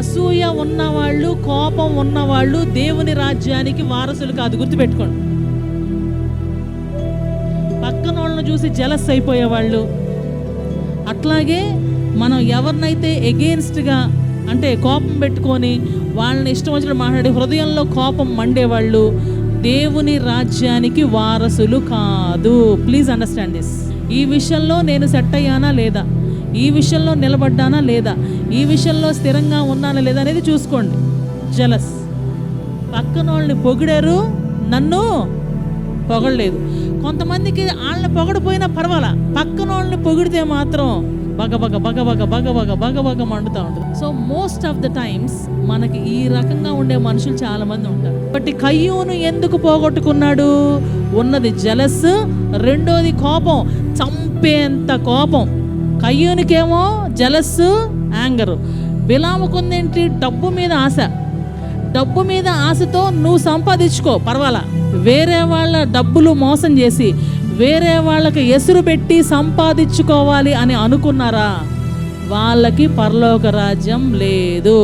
అసూయ ఉన్నవాళ్ళు కోపం ఉన్నవాళ్ళు దేవుని రాజ్యానికి వారసులు కాదు. గుర్తుపెట్టుకోండి. పక్కన వాళ్ళని చూసి జలస్ అయిపోయేవాళ్ళు. అట్లాగే మనం ఎవరినైతే ఎగెయిన్స్ట్గా అంటే కోపం పెట్టుకొని వాళ్ళని ఇష్టం వచ్చినట్టు మాట్లాడి హృదయంలో కోపం మండేవాళ్ళు దేవుని రాజ్యానికి వారసులు కాదు. ప్లీజ్ అండర్స్టాండ్ దిస్ ఈ విషయంలో నేను సెట్ అయ్యానా లేదా? ఈ విషయంలో నిలబడ్డానా లేదా? ఈ విషయంలో స్థిరంగా ఉన్నానా లేదా అనేది చూసుకోండి. జలస్ పక్కన వాళ్ళని పొగిడారు నన్ను పొగడలేదు. కొంతమందికి వాళ్ళని పొగడిపోయినా పర్వాలా. పక్కన వాళ్ళని పొగిడితే మాత్రం బగ బగ బగ బగ బగ బగ బగ బగ మండుతూ ఉంటుంది. So most of the times మనకి ఈ రకంగా ఉండే మనుషులు చాలా మంది ఉంటారు. బట్టి కయ్యూను ఎందుకు పోగొట్టుకున్నాడు? ఉన్నది జలస్ రెండోది కోపం. చంపేంత కోపం. కయ్యూనికేమో జలస్ యాంగరు. బిలాముకుందేంటి డబ్బు మీద ఆశ. డబ్బు మీద ఆశతో నువ్వు సంపాదించుకో పర్వాలా? వేరే వాళ్ళ డబ్బులు మోసం చేసి వేరే వాళ్ళకి ఎసురు పెట్టి సంపాదించుకోవాలి అని అనుకున్నారా? వాళ్ళకి పరలోక రాజ్యం లేదు.